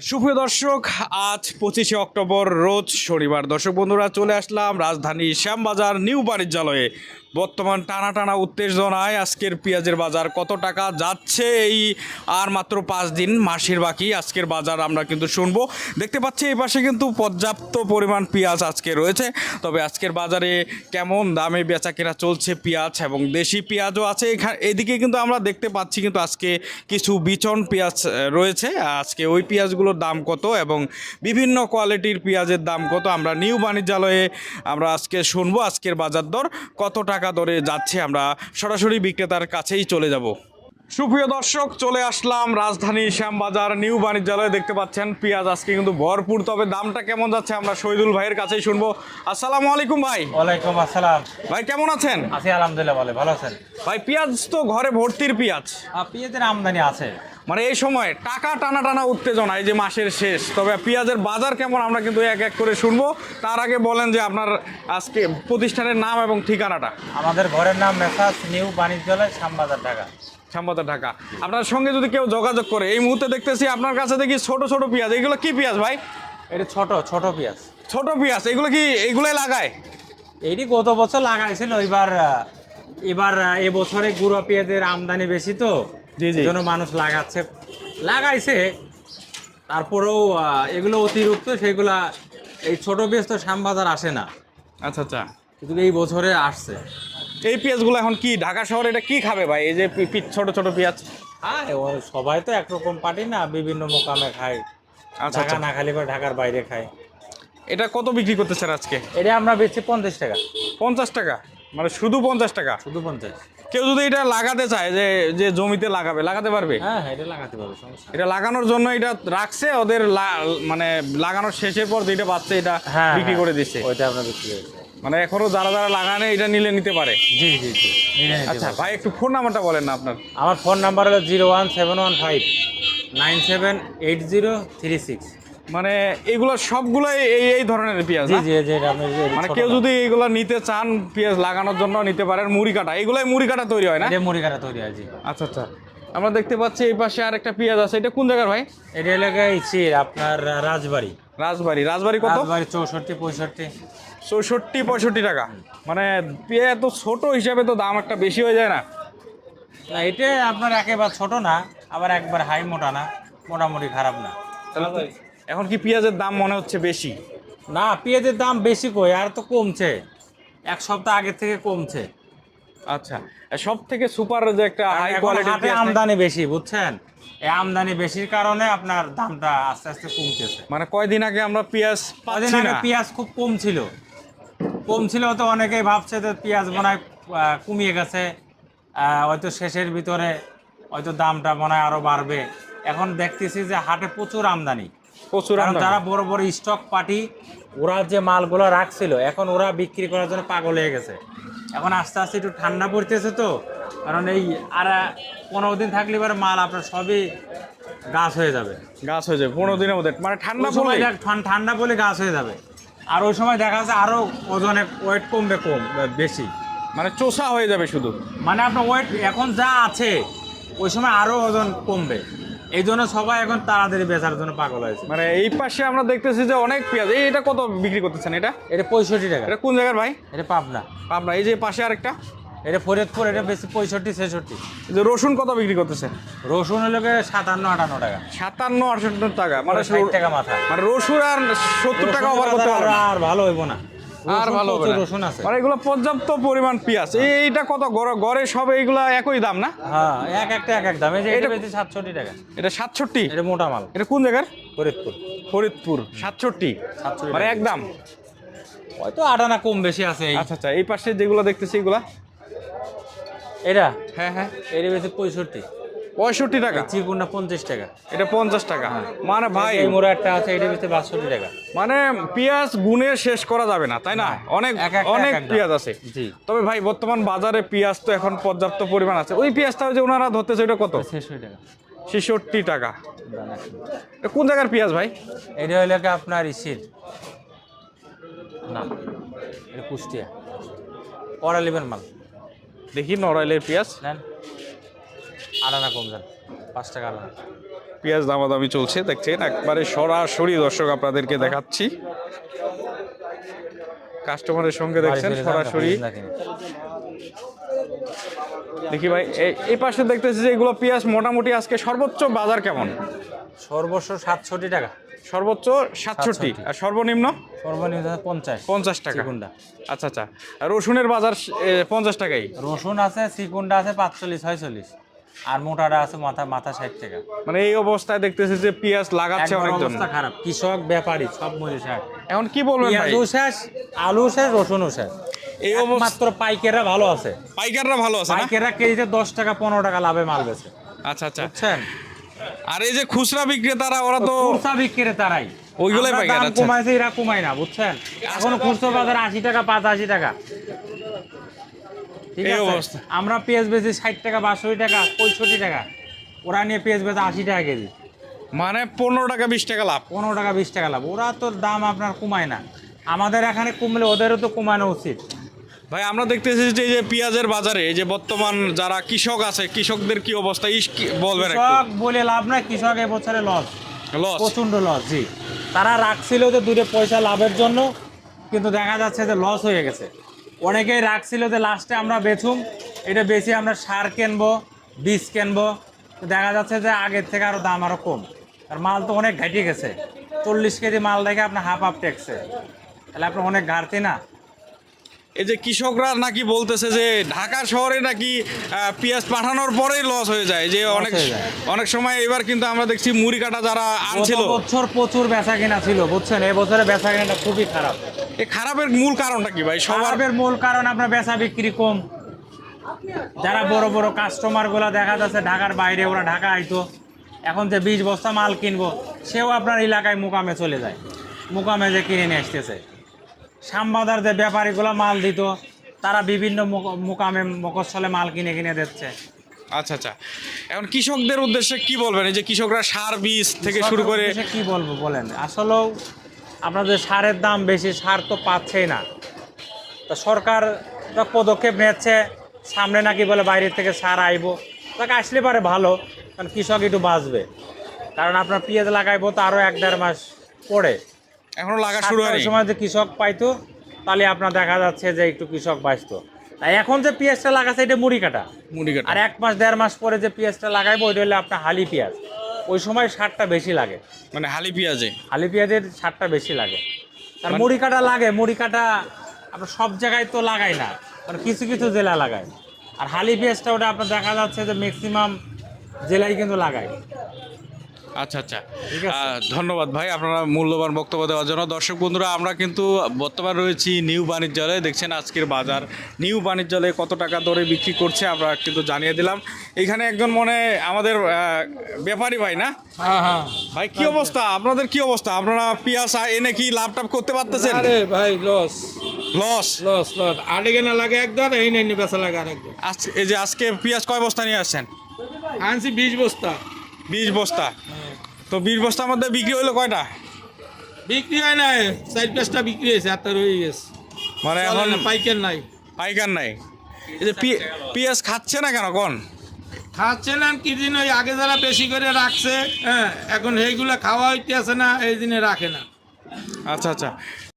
সুপ্রিয় দর্শক, আজ পঁচিশে অক্টোবর, রোজ শনিবার। দর্শক বন্ধুরা, চলে আসলাম রাজধানী শ্যামবাজার নিউ বাণিজ্যালয়ে। বর্তমান টানা টানা উত্তেজনায় আজকের পেঁয়াজের বাজার কত টাকা যাচ্ছে এই আর মাত্র পাঁচ দিন মাসের বাকি আজকের বাজার আমরা কিন্তু শুনব। দেখতে পাচ্ছি এই পাশে কিন্তু পর্যাপ্ত পরিমাণ পেঁয়াজ আজকে রয়েছে। তবে আজকের বাজারে কেমন দামে বেচাকেনা চলছে পেঁয়াজ এবং দেশি পেঁয়াজও আছে। এখানে এদিকে কিন্তু আমরা দেখতে পাচ্ছি কিন্তু আজকে কিছু বিচন পেঁয়াজ রয়েছে। আজকে ওই পেঁয়াজগুলোর দাম কত এবং বিভিন্ন কোয়ালিটির পেঁয়াজের দাম কত আমরা নিউ বাণিজ্যালয়ে আমরা আজকে শুনব। আজকের বাজার দর কত টাকা দরে যাচ্ছে আমরা সরাসরি বিক্রেতার কাছেই চলে যাব। সুপ্রিয় দর্শক চলে আসলাম রাজধানী শ্যামবাজার নিউ বাণিজ্যালয়ে। দেখতে পাচ্ছেন পেঁয়াজ আজকে কিন্তু ভরপুর তবে দামটা কেমন যাচ্ছে আমরা শহীদুল ভাইয়ের কাছেই শুনব। আসসালামু আলাইকুম ভাই। ওয়ালাইকুম আসসালাম। ভাই কেমন আছেন? আছি আলহামদুলিল্লাহ ভালো ভালো আছেন। ভাই পেঁয়াজ তো ঘরে ভর্তির পেঁয়াজ। পেঁয়াজের আমদানি আছে। মানে এই সময় টাকা টানা টানা উত্তেজনা এই যে মাসের শেষ। তবে পেঁয়াজের বাজার কেমন আমরা কিন্তু এক এক করে শুনব। তার আগে বলেন যে আপনার আজকে প্রতিষ্ঠানের নাম এবং ঠিকানাটা। আমাদের ঘরের নাম মেসাজ নিউ বাণিজ্যালয় শ্যামবাজার ঢাকা। শ্যামবাজার ঢাকা। আপনার সঙ্গে যদি কেউ যোগাযোগ করে এই মুহূর্তে দেখতেছি আপনার কাছে দেখি ছোট ছোট পেঁয়াজ। এগুলো কি পেঁয়াজ ভাই? এটি ছোট ছোট পেঁয়াজ। ছোট পেঁয়াজ এগুলো কি এগুলোই লাগায়? এইটি গত বছর লাগাইছিল এবার এবার এবছরে গুঁড়ো পেঁয়াজের আমদানি বেশি তো। জন্য মানুষ লাগাচ্ছে। লাগাইছে তারপরেও এগুলো অতিরিক্ত সেগুলা এই ছোট পেঁয়াজ তো শ্যামবাজার আসে না। আচ্ছা আচ্ছা। কিন্তু এই বছরে আসছে। এই পেঁয়াজগুলো এখন কি ঢাকা শহরে এটা কি খাবে ভাই? এই যে ছোট ছোট পেঁয়াজ। হ্যাঁ সবাই তো একরকম পার্টি না বিভিন্ন মোকামে খায়। আচ্ছা ঢাকা আচ্ছা। না খালি বা ঢাকার বাইরে খায়। এটা কত বিক্রি করতেছেন আজকে? এটা আমরা বেচছি পঞ্চাশ টাকা। পঞ্চাশ টাকা? মানে শুধু পঞ্চাশ টাকা? শুধু পঞ্চাশ। কেউ যদি এটা লাগাতে চায় যে যে জমিতে লাগাবে লাগাতে পারবে? হ্যাঁ হ্যাঁ এটা লাগাতে পারবে সমস্যা এটা লাগানোর জন্য এটা রাখছে ওদের মানে লাগানোর শেষের পর যেটা পাচ্ছে এটা হ্যাঁ বিক্রি হ্যাঁ, করে দিচ্ছে। ওইটা বিক্রি মানে এখনও যারা যারা লাগানে এটা নিলে নিতে পারে। জি জি জি আচ্ছা ভাই একটু ফোন নাম্বারটা বলেন না আপনার। আমার ফোন নাম্বার হলো zero one seven one five nine seven eight zero three six. মানে এগুলো সবগুলাই এই এই ধরনের পেঁয়াজ জি জি মানে কেউ যদি এগুলো নিতে চান পেঁয়াজ লাগানোর জন্য নিতে পারেন মুড়ি কাটা। এগুলাই মুড়ি কাটা তৈরি হয় না? মুড়ি কাটা তৈরি হয় জি। আচ্ছা আচ্ছা। আমরা দেখতে পাচ্ছি এই পাশে আর একটা পেঁয়াজ আছে। এটা কোন জায়গার ভাই? এটা এলাকায় আপনার রাজবাড়ি। রাজবাড়ি। রাজবাড়ি কত? রাজবাড়ি চৌষট্টি পঁয়ষট্টি। চৌষট্টি পঁয়ষট্টি টাকা। মানে পেঁয়াজ তো ছোট হিসাবে তো দাম একটা বেশি হয়ে যায় না। না এটা আপনার একেবারে ছোট না আবার একবার হাই মোটা না মোটামুটি খারাপ না। এখন কি পেঁয়াজের দাম মনে হচ্ছে বেশি? না পেঁয়াজের দাম বেশি কই? আর তো কমছে। এক সপ্তাহ আগে থেকে কমছে। আচ্ছা সব থেকে সুপার যে একটা হাই কোয়ালিটি আমদানি বেশি বুঝছেন? এই আমদানি বেশির কারণে আপনার দামটা আস্তে আস্তে কমতেছে। মানে কয়দিন আগে আমরা পেঁয়াজ পাচ্ছি আগে পেঁয়াজ খুব কম ছিল। কম ছিল তো অনেকেই ভাবছে যে পেঁয়াজ মনে হয় কমিয়ে গেছে। হয়তো শেষের ভিতরে হয়তো দামটা মনে হয় আরও বাড়বে। এখন দেখতেছি যে হাটে প্রচুর আমদানি। প্রচুর কারণ যারা বড় বড় স্টক পার্টি ওরা যে মালগুলো রাখছিল এখন ওরা বিক্রি করার জন্য পাগল হয়ে গেছে। এখন আস্তে আস্তে একটু ঠান্ডা পড়তেছে তো কারণ এই আর পনেরো দিন থাকলে এবার মাল আপনার সবই গাছ হয়ে যাবে। গাছ হয়ে যাবে পনেরো দিনের মধ্যে। মানে ঠান্ডা সময় পড়লে ঠান্ডা পড়লে গাছ হয়ে যাবে। আর ওই সময় দেখা যাচ্ছে আরও ওজনে ওয়েট কমবে কম বেশি। মানে চোষা হয়ে যাবে শুধু। মানে আপনার ওয়েট এখন যা আছে ওই সময় আরও ওজন কমবে। এই জন্য সবাই এখন তাড়াতাড়ি বেচার জন্য পাগল হয়েছে। মানে এই পাশে আমরা দেখতেছি যে অনেক পেঁয়াজ। এই এটা কত বিক্রি করতেছেন এটা? এটা পঁয়ষট্টি টাকা। এটা কোন জায়গার ভাই? এটা পাবনা। আমরা এই যে পাশে আরেকটা? এটা ফরিদপুর এটা বেশি পঁয়ষট্টি ছেষট্টি। যে রসুন কত বিক্রি করতেছেন রসুন হলো সাতান্ন আটান্ন টাকা। সাতান্ন আটান্ন টাকা। মানে মানে ষাট টাকা মাথা। মানে রসুন আর সত্তর টাকা ওভার করতে। আর ভালো হইব না। আর ভালো হবে রসুন আছে। মানে এগুলো পর্যাপ্ত পরিমাণ পেঁয়াজ। এই- এইটা কত? গড়ে- সব এইগুলা একই দাম না? হ্যাঁ এক একটা এক এক দাম। এই যে এটা বেশি সাতষট্টি টাকা। এটা সাতষট্টি? এটা মোটা মাল। এটা কোন জায়গার? ফরিদপুর। ফরিদপুর সাতষট্টি। সাতষট্টি মানে টাকা। একদম হয়তো আটানা কম বেশি আছে আচ্ছা আচ্ছা এই পাশে যেগুলো দেখতেছি এগুলা? এটা? হ্যাঁ হ্যাঁ। এটা বেশি পঁয়ষট্টি। পঁয়ষট্টি টাকা। চিকুনটা পঞ্চাশ টাকা। এটা পঞ্চাশ টাকা। মানে ভাই মোড়া একটা আছে এটা বেশি বাষট্টি টাকা। মানে পেঁয়াজ গুনে শেষ করা যাবে না তাই না? অনেক অনেক এক পেঁয়াজ আছে। তবে ভাই বর্তমান বাজারে পেঁয়াজ তো এখন পর্যাপ্ত পরিমাণ আছে। ওই পেঁয়াজটা যে ওনারা ধরতেছে ওটা কত? ছেষট্টি টাকা। ছেষট্টি টাকা। এটা কোন জায়গার পেঁয়াজ ভাই? এটা হইলে কি আপনার ইসির। না এটা কুষ্টিয়া। পড়া লিবেন মাল। দেখি নড়াইলের পেঁয়াজ। নেন। আলাদা কম যান পাঁচ টাকা আলাদা পেঁয়াজ দামাদামি চলছে দেখছেন? একবারে সরাসরি দর্শক আপনাদেরকে দেখাচ্ছি। কাস্টমারের সঙ্গে দেখছেন সরাসরি। দেখি ভাই এই- পাশে দেখতেছি যে এগুলো পেঁয়াজ মোটামুটি আজকে সর্বোচ্চ বাজার কেমন? সর্বোচ্চ সাতষট্টি টাকা। সর্বোচ্চ সাতষট্টি। আর সর্বনিম্ন? সর্বনিম্ন পঞ্চাশ। পঞ্চাশ টাকা। চিকুনটা আচ্ছা আচ্ছা। আর রসুনের বাজার পঞ্চাশ টাকাই? রসুন আছে চিকুনটা আছে পাঁচচল্লিশ ছয়চল্লিশ। আর মোটাটা আছে মাথা মাথা ষাট টাকা। মানে এই অবস্থায় দেখতেছি যে পেঁয়াজ লাগাচ্ছে অনেকজন। অবস্থা খারাপ। কৃষক ব্যাপারী সব মরে ষাট। এখন কি বলবেন ভাই? পেঁয়াজও শেষ আলু শেষ রসুনও শেষ এই মাত্র পাইকাররা ভালো আছে। পাইকাররা ভালো আছে পাইকাররা কেজিতে দশ টাকা পনেরো টাকা লাভে মাল বেছে আচ্ছা আচ্ছা। বুঝছেন? আর এই যে খুচরা বিক্রেতারা ওরা তো খুচরা বিক্রি তারাই ওইগুলাই পাইকার, আচ্ছা। কমাইছে এরা কমায় না বুঝছেন? এখন খুচরা বাজার আশি টাকা পাঁচাশি টাকা। ঠিক আছে? আমরা পেঁয়াজ বেচি ষাট টাকা বাষট্টি টাকা পঁয়ষট্টি টাকা। ওরা নিয়ে পেঁয়াজ বেচে আশি টাকা কেজি। মানে পনেরো টাকা বিশ টাকা লাভ। পনেরো টাকা বিশ টাকা লাভ। ওরা তো দাম আপনার কমায় না। আমাদের এখানে কমলে ওদেরও তো কমানো উচিত। ভাই আমরা দেখতেছি যে এই যে পেঁয়াজের বাজারে যে বর্তমান যারা কৃষক আছে কৃষকদের কি অবস্থা? ইস কি বলবেন কৃষক বলে লাভ নাই কৃষক এবছরে লস লস প্রচণ্ড লস জি। তারা রাখছিল যে দূরে পয়সা লাভের জন্য কিন্তু দেখা যাচ্ছে যে লস হয়ে গেছে। অনেকেই রাখছিল যে লাস্টে আমরা বেচুম। এটা বেশি আমরা সার কিনবো, বীজ কিনবো। দেখা যাচ্ছে যে আগের থেকে আরও দাম আরও কম। আর মাল তো অনেক ঘাটিয়ে গেছে। চল্লিশ কেজি মাল দেখে আপনার হাফ হাফ টেকছে তাহলে আপনার অনেক ঘাটতি না? এই যে কৃষকরা নাকি বলতেছে যে ঢাকা শহরে নাকি পেঁয়াজ পাঠানোর পরেই লস হয়ে যায়। যে অনেক। অনেক সময় এবার কিন্তু আমরা দেখছি মুড়ি কাটা যারা আনছিল। বছর প্রচুর বেচা কিনা ছিল বুঝছেন? এবছরে বেচা কেনাটা খুবই খারাপ। এই খারাপের মূল কারণটা কি ভাই? সবার মূল কারণ আপনার বেচা বিক্রি কম। যারা বড় বড় কাস্টমারগুলা দেখা যাচ্ছে ঢাকার বাইরে ওরা ঢাকা আইতো। এখন যে বিশ বস্তা মাল কিনবো সেও আপনার এলাকায় মুকামে চলে যায়। মুকামে যে কিনে নিয়ে আসতেছে। শ্যামবাজার যে ব্যাপারীগুলো মাল দিত তারা বিভিন্ন মুক- মুকামে মকসলে মাল কিনে কিনে দিচ্ছে। আচ্ছা আচ্ছা। এখন কৃষকদের উদ্দেশ্যে কি বলবেন? এই যে কৃষকরা সার বীজ থেকে শুরু করে কি বলব বলেন? আসলেও আপনাদের সারের দাম বেশি সার তো পাচ্ছেই না। তা সরকার পদক্ষেপ নিচ্ছে সামনে নাকি বলে বাইরে থেকে সার আইবো। তাকে আসলে পারে ভালো কারণ কৃষক একটু বাঁচবে। কারণ আপনার পেঁয়াজ লাগাইবো তো আরও এক দেড় মাস পরে। এখনও লাগা শুরু হয়নি। সময় যে কৃষক পাইতো তাহলে আপনার দেখা যাচ্ছে যে একটু কৃষক বাঁচতো। তাই এখন যে পেঁয়াজটা লাগাচ্ছে এটা মুড়ি কাটা। মুড়ি কাটা। আর এক মাস দেড় মাস পরে যে পেঁয়াজটা লাগাইবো ওইটা হলে আপনার হালি পেঁয়াজ। ওই সময় সারটা বেশি লাগে। মানে হালি পেঁয়াজে? হালি পেঁয়াজের সারটা বেশি লাগে। আর মানে- মুড়ি কাটা লাগে মুড়ি কাটা আপনার সব জায়গায় তো লাগাই না মানে কিছু কিছু জেলা লাগায়। আর হালি পেঁয়াজটা ওটা আপনার দেখা যাচ্ছে যে ম্যাক্সিমাম জেলায় কিন্তু লাগায়। আচ্ছা আচ্ছা। ঠিক আছে। ধন্যবাদ ভাই আপনারা মূল্যবান বক্তব্য দেওয়ার জন্য। দর্শক বন্ধুরা আমরা কিন্তু বর্তমান রয়েছি নিউ বাণিজ্যালয়ে। দেখছেন আজকের বাজার। নিউ বাণিজ্যালয়ে কত টাকা দরে বিক্রি করছে আমরা কিন্তু জানিয়ে দিলাম। এখানে একজন মনে আমাদের ব্যাপারী ভাই না? হ্যাঁ হ্যাঁ। ভাই কি অবস্থা? আপনাদের কি অবস্থা? আপনারা পেঁয়াজ এনে কি লাভ টাভ করতে পারতেছেন? আরে ভাই লস লস লস লস আড়ে কেনা লাগে একদম এই নাই বেচা লাগে আর একদম আজকে এই যে আজকে পেঁয়াজ কয় বস্তা নিয়ে আসছেন? আনছি বিশ বস্তা। বিশ বস্তা। তো বিশ বস্তার মধ্যে বিক্রি হলো কয়টা? বিক্রি হয় নাই চার পাঁচটা বিক্রি হয়েছে আর রয়ে গেছে মানে এখন পাইকার নাই। পাইকার নাই। এই যে পেঁয়াজ খাচ্ছে না কেন কোন? খাচ্ছে না কি দিন ওই আগে যারা বেশি করে রাখছে হ্যাঁ এখন সেইগুলো খাওয়া হইতে আছে না এই দিনে রাখে না। আচ্ছা আচ্ছা।